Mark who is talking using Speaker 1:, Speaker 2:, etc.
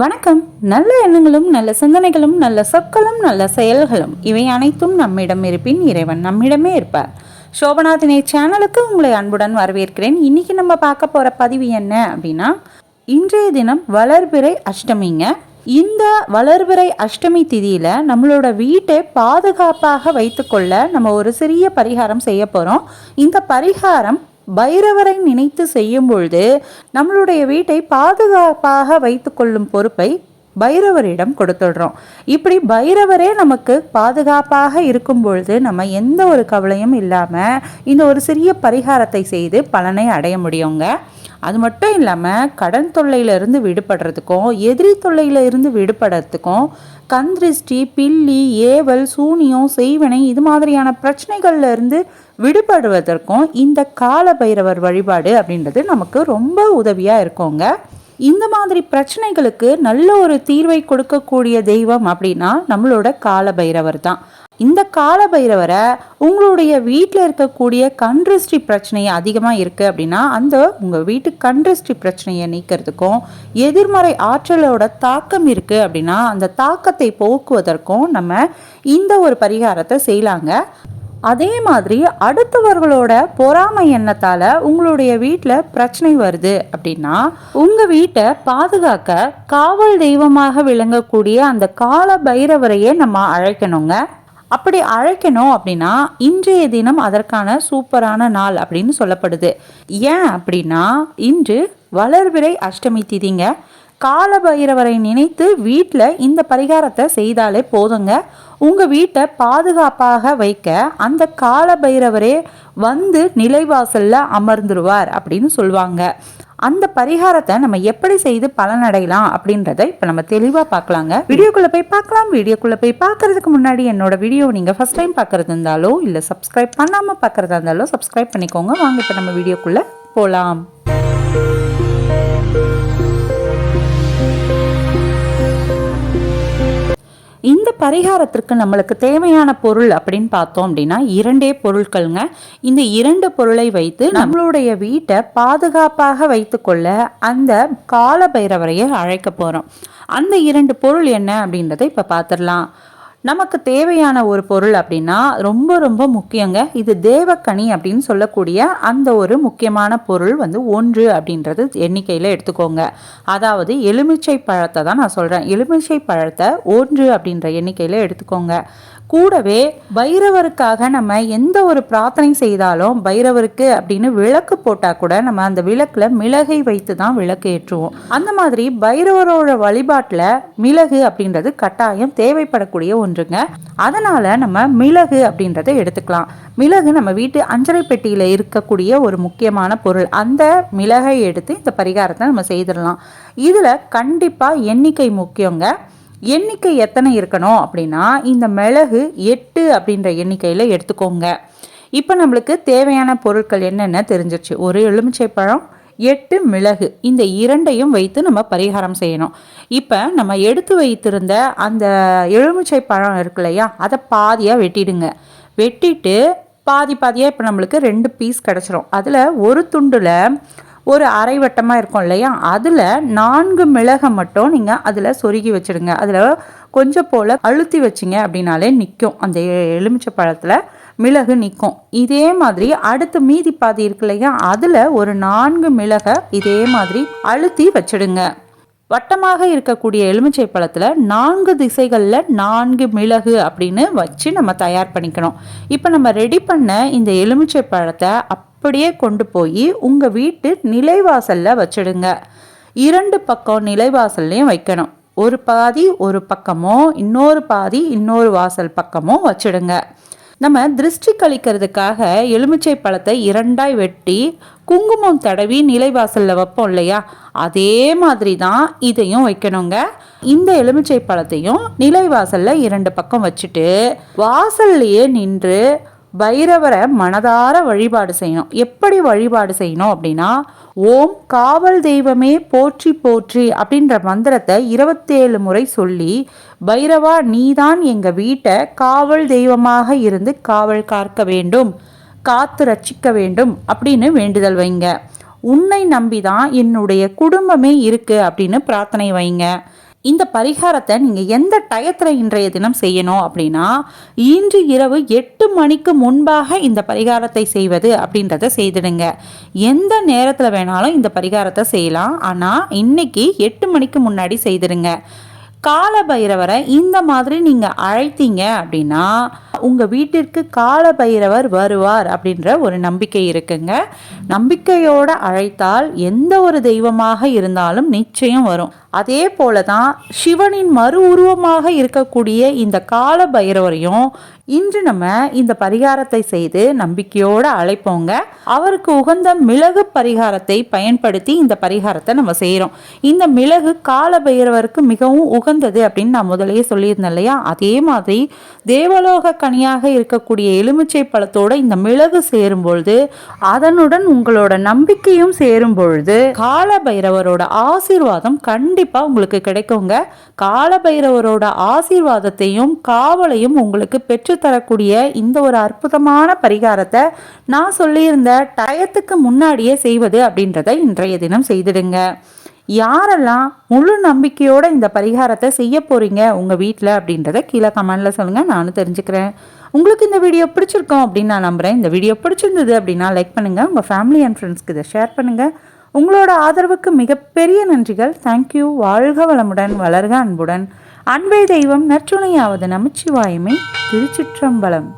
Speaker 1: வணக்கம். நல்ல எண்ணங்களும் நல்ல சிந்தனைகளும் நல்ல சொற்களும் நல்ல செயல்களும் இவை அனைத்தும் நம்மிடம் இருப்பின் இறைவன் நம்மிடமே இருப்பார். சோபநாதினை சேனலுக்கு உங்களை அன்புடன் வரவேற்கிறேன். இன்னைக்கு நம்ம பார்க்க போற பதிவு என்ன அப்படின்னா இன்றைய தினம் வளர்பிறை அஷ்டமிங்க. இந்த வளர்பிறை அஷ்டமி திதியில நம்மளோட வீட்டை பாதுகாப்பாக வைத்துக்கொள்ள நம்ம ஒரு சிறிய பரிகாரம் செய்ய போறோம். இந்த பரிகாரம் பைரவரை நினைத்து செய்யும் பொழுது நம்மளுடைய வீட்டை பாதுகாப்பாக வைத்துக்கொள்ளும் பொறுப்பை பைரவரிடம் கொடுத்துடுறோம். இப்படி பைரவரே நமக்கு பாதுகாப்பாக இருக்கும் பொழுது நம்ம எந்த ஒரு கவலையும் இல்லாமல் இந்த ஒரு சிறிய பரிகாரத்தை செய்து பலனை அடைய முடியுங்க. அது மட்டும் இல்லாமல் கடன் தொல்லையிலிருந்து விடுபடுறதுக்கும் எதிரி தொல்லையிலிருந்து விடுபடுறதுக்கும் கந்திருஷ்டி பில்லி ஏவல் சூனியம் செய்வனை இது மாதிரியான பிரச்சனைகள்லேருந்து விடுபடுவதற்கும் இந்த கால பைரவர் வழிபாடு அப்படின்றது நமக்கு ரொம்ப உதவியாக இருக்குங்க. இந்த மாதிரி பிரச்சனைகளுக்கு நல்ல ஒரு தீர்வை கொடுக்கக்கூடிய தெய்வம் அப்படின்னா நம்மளோட கால பைரவர் தான். இந்த கால பைரவரை உங்களுடைய வீட்டில் இருக்கக்கூடிய கண்ட்ரிஸ்டி பிரச்சனை அதிகமாக இருக்குது அப்படின்னா அந்த உங்கள் வீட்டு கண்ட்ரிஸ்டி பிரச்சனையை நீக்கிறதுக்கும் எதிர்மறை ஆற்றலோட தாக்கம் இருக்குது அப்படின்னா அந்த தாக்கத்தை போக்குவதற்கும் நம்ம இந்த ஒரு பரிகாரத்தை செய்யலாங்க. அதே மாதிரி அடுத்தவர்களோட பொறாமை எண்ணத்தால் உங்களுடைய வீட்டில் பிரச்சனை வருது அப்படின்னா உங்கள் வீட்டை பாதுகாக்க காவல் தெய்வமாக விளங்கக்கூடிய அந்த கால பைரவரையே நம்ம அழைக்கணுங்க. அப்படி அழைக்கணும் அப்படின்னா இன்றைய தினம் அதற்கான சூப்பரான நாள் அப்படின்னு சொல்லப்படுது. ஏன் அப்படின்னா இன்று வளர்விரை அஷ்டமி திதிங்க. கால பைரவரை நினைத்து வீட்டில் இந்த பரிகாரத்தை செய்தாலே போதுங்க. உங்கள் வீட்டை பாதுகாப்பாக வைக்க அந்த கால பைரவரே வந்து நிலைவாசலில் அமர்ந்துருவார் அப்படின்னு சொல்லுவாங்க அந்த பரிகாரத்தை நம்ம எப்படி செய்து பலனடையலாம் அப்படின்றத இப்போ நம்ம தெளிவாக பார்க்கலாங்க. வீடியோக்குள்ளே போய் பார்க்கலாம். வீடியோக்குள்ளே போய் பார்க்கறதுக்கு முன்னாடி என்னோட வீடியோ நீங்கள் ஃபஸ்ட் டைம் பார்க்குறது இருந்தாலோ இல்லை சப்ஸ்கிரைப் பண்ணாமல் பார்க்குறதா இருந்தாலோ சப்ஸ்கிரைப் பண்ணிக்கோங்க. வாங்க இப்போ நம்ம வீடியோக்குள்ளே போகலாம் பரிகாரத்திற்கு நம்மளுக்கு தேவையான பொருள் அப்படின்னு பார்த்தோம் அப்படின்னா இரண்டே பொருட்கள்ங்க. இந்த இரண்டு பொருளை வைத்து நம்மளுடைய வீட்டை பாதுகாப்பாக வைத்துக்கொள்ள அந்த கால பைரவரையை அழைக்க போகிறோம் அந்த இரண்டு பொருள் என்ன அப்படின்றத இப்போ பார்த்துடலாம். நமக்கு தேவையான ஒரு பொருள் அப்படின்னா ரொம்ப ரொம்ப முக்கியங்க. இது தேவக்கனி அப்படின்னு சொல்லக்கூடிய அந்த ஒரு முக்கியமான பொருள் வந்து ஒன்று அப்படின்றது எண்ணிக்கையில் எடுத்துக்கோங்க. அதாவது எலுமிச்சை பழத்தை தான் நான் சொல்கிறேன் எலுமிச்சை பழத்தை ஒன்று அப்படின்ற எண்ணிக்கையில் எடுத்துக்கோங்க. கூடவே பைரவருக்காக நம்ம எந்த ஒரு பிரார்த்தனை செய்தாலும் பைரவருக்கு அப்படின்னு விளக்கு போட்டால் கூட நம்ம அந்த விளக்கில் மிளகை வைத்து தான் விளக்கு ஏற்றுவோம். அந்த மாதிரி பைரவரோட வழிபாட்டில் மிளகு அப்படின்றது கட்டாயம் தேவைப்படக்கூடிய ஒன்றுங்க. அதனால் நம்ம மிளகு அப்படின்றத எடுத்துக்கலாம். மிளகு நம்ம வீட்டு அஞ்சரை பெட்டியில் இருக்கக்கூடிய ஒரு முக்கியமான பொருள். அந்த மிளகை எடுத்து இந்த பரிகாரத்தை நம்ம செய்திடலாம். இதில் கண்டிப்பாக எண்ணிக்கை முக்கியங்க. எண்ணிக்கை எத்தனை இருக்கணும் அப்படின்னா இந்த மிளகு எட்டு அப்படின்ற எண்ணிக்கையில் எடுத்துக்கோங்க. இப்போ நம்மளுக்கு தேவையான பொருட்கள் என்னென்ன தெரிஞ்சிருச்சு. ஒரு எலுமிச்சை பழம் எட்டு மிளகு. இந்த இரண்டையும் வைத்து நம்ம பரிகாரம் செய்யணும். இப்போ நம்ம எடுத்து வைத்திருந்த அந்த எலுமிச்சை பழம் இருக்கு இல்லையா அதை பாதியாக வெட்டிடுங்க. வெட்டிட்டு பாதி பாதியாக இப்போ நம்மளுக்கு ரெண்டு பீஸ் கிடச்சிரும். அதில் ஒரு துண்டில் ஒரு அரை வட்டமாக இருக்கும் இல்லையா? அதில் நான்கு மிளகை மட்டும் நீங்கள் அதில் சொருகி வச்சுடுங்க. அதில் கொஞ்சம் போல் அழுத்தி வச்சிங்க அப்படின்னாலே நிற்கும் அந்த எலுமிச்சை பழத்தில் மிளகு நிற்கும் இதே மாதிரி அடுத்து மீதி பாதி இருக்கு இல்லையா? அதில் ஒரு நான்கு மிளகை இதே மாதிரி அழுத்தி வச்சிடுங்க. வட்டமாக இருக்கக்கூடிய எலுமிச்சை பழத்தில் நான்கு திசைகளில் நான்கு மிளகு அப்படின்னு வச்சு நம்ம தயார் பண்ணிக்கணும். இப்போ நம்ம ரெடி பண்ண இந்த எலுமிச்சை பழத்தை அப்படியே கொண்டு போய் உங்கள் வீட்டு நிலைவாசலில் வச்சிடுங்க. இரண்டு பக்கம் நிலைவாசல்லையும் வைக்கணும். ஒரு பாதி ஒரு பக்கமோ இன்னொரு பாதி இன்னொரு வாசல் பக்கமோ வச்சிடுங்க. நம்ம திருஷ்டி கழிக்கிறதுக்காக எலுமிச்சை பழத்தை இரண்டாய் வெட்டி குங்குமம் தடவி நிலைவாசலில் வைப்போம் இல்லையா? அதே மாதிரி தான் இதையும் வைக்கணுங்க. இந்த எலுமிச்சை பழத்தையும் நிலைவாசலில் இரண்டு பக்கம் வச்சுட்டு வாசல்லையே நின்று பைரவரை மனதார வழிபாடு செய்யணும். எப்படி வழிபாடு செய்யணும் அப்படின்னா ஓம் காவல் தெய்வமே போற்றி போற்றி அப்படின்ற மந்திரத்தை இருபத்தேழு முறை சொல்லி பைரவா நீதான் எங்கள் வீட்டை காவல் தெய்வமாக இருந்து காவல் காக்க வேண்டும் காத்து ரட்சிக்க வேண்டும் அப்படின்னு வேண்டுதல் வைங்க. உன்னை நம்பி தான் என்னுடைய குடும்பமே இருக்கு அப்படின்னு பிரார்த்தனை வைங்க. இந்த பரிகாரத்தை நீங்கள் எந்த டயத்தில் இன்றைய தினம் செய்யணும் அப்படின்னா இன்று இரவு எட்டு மணிக்கு முன்பாக இந்த பரிகாரத்தை செய்வது அப்படின்றத செய்திடுங்க. எந்த நேரத்தில் வேணாலும் இந்த பரிகாரத்தை செய்யலாம். ஆனால் இன்னைக்கு எட்டு மணிக்கு முன்னாடி செய்திடுங்க. கால பைரவரை இந்த மாதிரி நீங்கள் அழைத்தீங்க அப்படின்னா உங்கள் வீட்டிற்கு கால பைரவர் வருவார் அப்படின்ற ஒரு நம்பிக்கை இருக்குங்க. நம்பிக்கையோடு அழைத்தால் எந்த ஒரு தெய்வமாக இருந்தாலும் நிச்சயம் வரும். அதே போல தான் சிவனின் மறு உருவமாக இருக்கக்கூடிய இந்த கால பைரவரையும் இன்று நம்ம இந்த பரிகாரத்தை செய்து நம்பிக்கையோடு அழைப்போங்க. அவருக்கு உகந்த மிளகு பரிகாரத்தை பயன்படுத்தி இந்த பரிகாரத்தை நம்ம செய்கிறோம் இந்த மிளகு கால பைரவருக்கு மிகவும் உகந்தது அப்படின்னு நான் முதலையே சொல்லியிருந்தேன் இல்லையா? அதே மாதிரி தேவலோக தனியாக இருக்கக்கூடிய எலுமிச்சை பழத்தோட இந்த மிளகு சேரும் பொழுது அதனுடன் உங்களோட நம்பிக்கையும் சேரும் பொழுது கால பைரவரோட ஆசீர்வாதம் கண்டிப்பாக உங்களுக்கு கிடைக்குங்க. கால பைரவரோட ஆசீர்வாதத்தையும் காவலையும் உங்களுக்கு பெற்றுத்தரக்கூடிய இந்த ஒரு அற்புதமான பரிகாரத்தை நான் சொல்லியிருந்த டயத்துக்கு முன்னாடியே செய்வது அப்படின்றத இன்றைய தினம் செய்திடுங்க. யாரெல்லாம் முழு நம்பிக்கையோட இந்த பரிகாரத்தை செய்ய போகிறீங்க உங்கள் வீட்டில் அப்படின்றத கீழே கமெண்டில் சொல்லுங்கள் நானும் தெரிஞ்சுக்கிறேன். உங்களுக்கு இந்த வீடியோ பிடிச்சிருக்கோம் அப்படின்னு நான் நம்புகிறேன் இந்த வீடியோ பிடிச்சிருந்தது அப்படின்னா லைக் பண்ணுங்கள் உங்கள் ஃபேமிலி அண்ட் ஃப்ரெண்ட்ஸ்க்கு இதை ஷேர் பண்ணுங்கள் உங்களோட ஆதரவுக்கு மிகப்பெரிய நன்றிகள். தேங்க்யூ வாழ்க வளமுடன் வளர்க அன்புடன். அன்பே தெய்வம் நற்றுணையாவது நமச்சிவாயுமே. திருச்சிற்றம்பலம்.